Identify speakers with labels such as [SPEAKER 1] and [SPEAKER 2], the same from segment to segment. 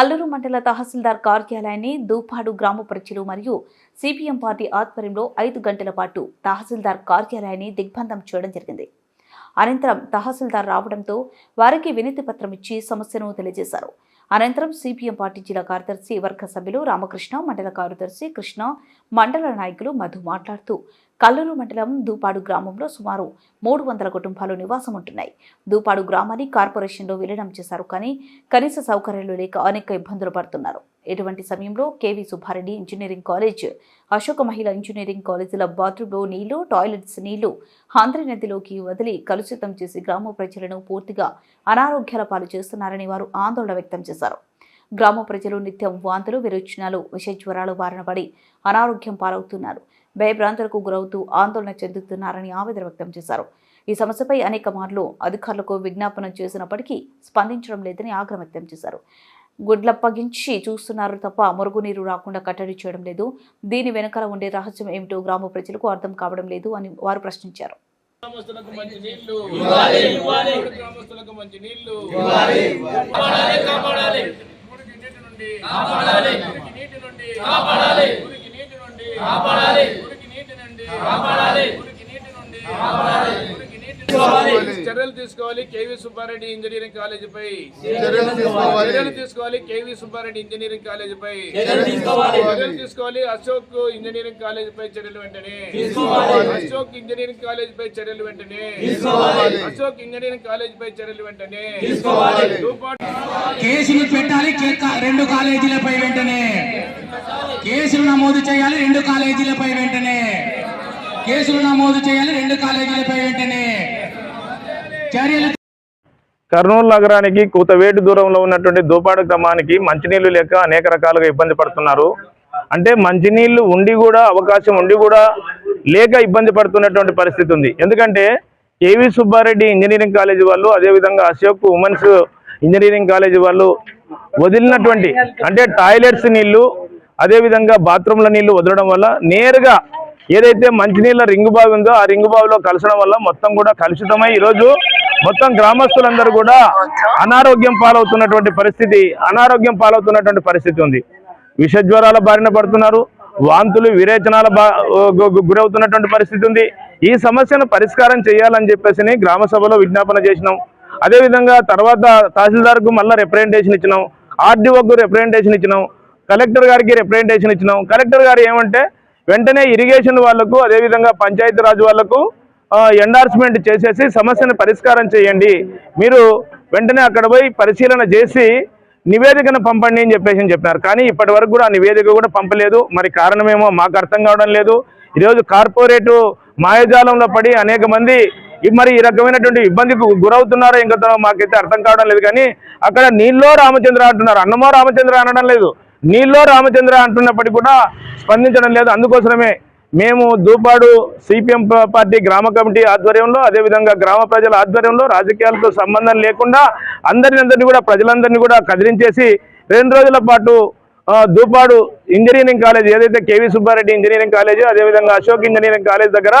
[SPEAKER 1] అల్లూరు మండల తహసీల్దార్ కార్యాలయాన్ని దూపాడు గ్రామ ప్రజలు మరియు సిపిఎం పార్టీ ఆధ్వర్యంలో ఐదు గంటల పాటు తహసీల్దార్ కార్యాలయాన్ని దిగ్బంధం చేయడం జరిగింది. అనంతరం తహసీల్దార్ రావడంతో వారికి వినతి పత్రం ఇచ్చి సమస్యను తెలియజేశారు. అనంతరం సిపిఎం పార్టీ జిల్లా కార్యదర్శి వర్గ సభ్యులు రామకృష్ణ మండల కార్యదర్శి కృష్ణ మండల నాయకులు మధు మాట్లాడుతూ కల్లూరు మండలం దూపాడు గ్రామంలో సుమారు మూడు వందల కుటుంబాలు నివాసం ఉంటున్నాయి. దూపాడు గ్రామాన్ని కార్పొరేషన్లో విలీనం చేశారు కానీ కనీస సౌకర్యాలు లేక అనేక ఇబ్బందులు పడుతున్నారు. ఇటువంటి సమయంలో KV Subbareddy engineering college Ashoka Mahila engineering కాలేజీల బాత్రూంలో నీళ్ళు టాయిలెట్స్ నీళ్ళు ఆంధ్ర నదిలోకి వదిలి కలుషితం చేసి గ్రామ ప్రజలను పూర్తిగా అనారోగ్యాల పాలు చేస్తున్నారని వారు ఆందోళన వ్యక్తం చేశారు. గ్రామ ప్రజలు నిత్యం వాంతులు విరోచనాలు విష జ్వరాలు బారిన పడి అనారోగ్యం పాలవుతున్నారు. భయభ్రాంతులకు గురవుతూ ఆందోళన చెందుతున్నారని ఆవేదన వ్యక్తం చేశారు. ఈ సమస్యపై అనేక మార్లు అధికారులకు విజ్ఞాపనం చేసినప్పటికీ స్పందించడం లేదని ఆగ్రహం వ్యక్తం చేశారు. గుడ్లప్పగించి చూస్తున్నారు తప్ప మురుగునీరు రాకుండా కట్టడి చేయడం లేదు. దీని వెనకాల ఉండే రహస్యం ఏమిటో గ్రామ ప్రజలకు అర్థం కావడం లేదు అని వారు ప్రశ్నించారు.
[SPEAKER 2] గ్రామస్తులకు మంచి నీళ్ళు. గ్రామస్తులకు మంచి నీళ్ళు ఇవ్వాలి కాపాడాలి కాపాడాలి మురికి నీటి నుండి కాపాడాలి. నీటి నుండి కాపాడాలి. నీటి నుండి కాపాడాలి మురికి నీటి నుండి కాపాడాలి మురికి నీటి నుండి కాపాడాలి మురికి నీటి నుండి చర్యలు తీసుకోవాలి. కేవీ సుబ్బారెడ్డి ఇంజనీరింగ్ కాలేజీపై
[SPEAKER 3] చర్యలు తీసుకోవాలి.
[SPEAKER 2] చర్యలు తీసుకోవాలి. కేవీ సుబ్బారెడ్డి ఇంజనీరింగ్ కాలేజీపై
[SPEAKER 4] చర్యలు తీసుకోవాలి.
[SPEAKER 2] చర్యలు తీసుకోవాలి. అశోక్ ఇంజనీరింగ్ కాలేజ్ పై చర్యలు వెంటనే. అశోక్ ఇంజనీరింగ్ కాలేజ్ పై చర్యలు వెంటనే. అశోక్ ఇంజనీరింగ్ కాలేజ్ పై చర్యలు వెంటనే.
[SPEAKER 5] కేసులు పెట్టాలి. రెండు కాలేజీలపై వెంటనే. కేసులు నమోదు చేయాలి. రెండు కాలేజీలపై వెంటనే. కేసులు నమోదు చేయాలి. రెండు కాలేజీలపై వెంటనే. చర్యలు
[SPEAKER 6] కర్నూలు నగరానికి కూతవేటు దూరంలో ఉన్నటువంటి దూపాడు గ్రామానికి మంచినీళ్ళు లేక అనేక రకాలుగా ఇబ్బంది పడుతున్నారు. అంటే మంచినీళ్ళు ఉండి కూడా అవకాశం ఉండి కూడా లేక ఇబ్బంది పడుతున్నటువంటి పరిస్థితి ఉంది. ఎందుకంటే కేవి సుబ్బారెడ్డి ఇంజనీరింగ్ కాలేజీ వాళ్ళు అదేవిధంగా అశోక్ ఉమెన్స్ ఇంజనీరింగ్ కాలేజీ వాళ్ళు వదిలినటువంటి అంటే టాయిలెట్స్ నీళ్ళు అదేవిధంగా బాత్రూంల నీళ్ళు వదలడం వల్ల నేరుగా ఏదైతే మంచినీళ్ళ రింగు బావి ఉందో ఆ రింగు బావిలో కలసడం వల్ల మొత్తం కూడా కలుషితమై ఈరోజు మొత్తం గ్రామస్తులందరూ కూడా అనారోగ్యం పాలవుతున్నటువంటి పరిస్థితి అనారోగ్యం పాలవుతున్నటువంటి పరిస్థితి ఉంది. విష జ్వరాల బారిన పడుతున్నారు వాంతులు విరేచనాల బా గు- గు- గురవుతున్నటువంటి పరిస్థితి ఉంది. ఈ సమస్యను పరిష్కారం చేయాలని చెప్పేసి గ్రామ సభలో విజ్ఞాపన చేసినాం. అదేవిధంగా తర్వాత తహసీల్దార్కు మళ్ళీ రిప్రజెంటేషన్ ఇచ్చినాం. ఆర్డీఓకు రిప్రజెంటేషన్ ఇచ్చినాం. కలెక్టర్ గారికి రిప్రజెంటేషన్ ఇచ్చినాం. కలెక్టర్ గారు ఏమంటే వెంటనే ఇరిగేషన్ వాళ్ళకు అదేవిధంగా పంచాయతీరాజ్ వాళ్ళకు ఎండార్స్మెంట్ చేసేసి సమస్యను పరిష్కారం చేయండి. మీరు వెంటనే అక్కడ పోయి పరిశీలన చేసి నివేదికను పంపండి అని చెప్పేసి అని చెప్పినారు. కానీ ఇప్పటి వరకు కూడా ఆ నివేదిక కూడా పంపలేదు. మరి కారణమేమో మాకు అర్థం కావడం లేదు. ఈరోజు కార్పొరేటు మాయజాలంలో పడి అనేక మంది మరి ఈ రకమైనటువంటి ఇబ్బందికి గురవుతున్నారో ఇంకా మాకైతే అర్థం కావడం లేదు. కానీ అక్కడ నీళ్ళో రామచంద్ర అంటున్నారు. అన్నమో రామచంద్ర అనడం లేదు. నీలో రామచంద్ర అంటున్నప్పటికీ కూడా స్పందించడం లేదు. అందుకోసమే మేము దూపాడు సిపిఎం పార్టీ గ్రామ కమిటీ ఆధ్వర్యంలో అదేవిధంగా గ్రామ ప్రజల ఆధ్వర్యంలో రాజకీయాలతో సంబంధం లేకుండా అందరిని అందరినీ కూడా ప్రజలందరినీ కూడా కదిలించేసి రెండు రోజుల పాటు దూపాడు ఇంజనీరింగ్ కాలేజ్ ఏదైతే కేవీ సుబ్బారెడ్డి ఇంజనీరింగ్ కాలేజ్ అదేవిధంగా అశోక్ ఇంజనీరింగ్ కాలేజ్ దగ్గర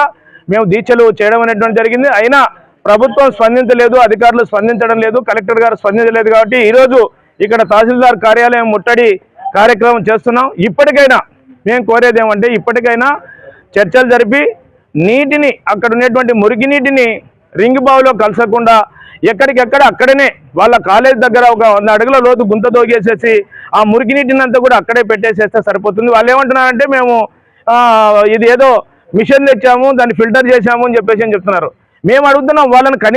[SPEAKER 6] మేము దీక్షలు చేయడం అనేటువంటి జరిగింది. అయినా ప్రభుత్వం స్పందించలేదు అధికారులు స్పందించడం లేదు కలెక్టర్ గారు స్పందించలేదు కాబట్టి ఈరోజు ఇక్కడ తహసీల్దార్ కార్యాలయం ముట్టడి కార్యక్రమం చేస్తున్నాం. ఇప్పటికైనా మేము కోరేది ఏమంటే ఇప్పటికైనా చర్చలు జరిపి నీటిని అక్కడ ఉన్నటువంటి మురికి నీటిని రింగ్ బావిలో కలసకుండా ఎక్కడికెక్కడ అక్కడనే వాళ్ళ కాలేజ్ దగ్గర ఒక వంద అడుగుల లోతు గుంత తోగేసేసి ఆ మురికి నీటిని అంతా కూడా అక్కడే పెట్టేసేస్తే సరిపోతుంది. వాళ్ళు ఏమంటున్నారంటే మేము ఇది ఏదో మిషన్ తెచ్చాము దాన్ని ఫిల్టర్ చేశాము అని చెప్పేసి అని చెప్తున్నారు. మేము అడుగుతున్నాం వాళ్ళని కనీసం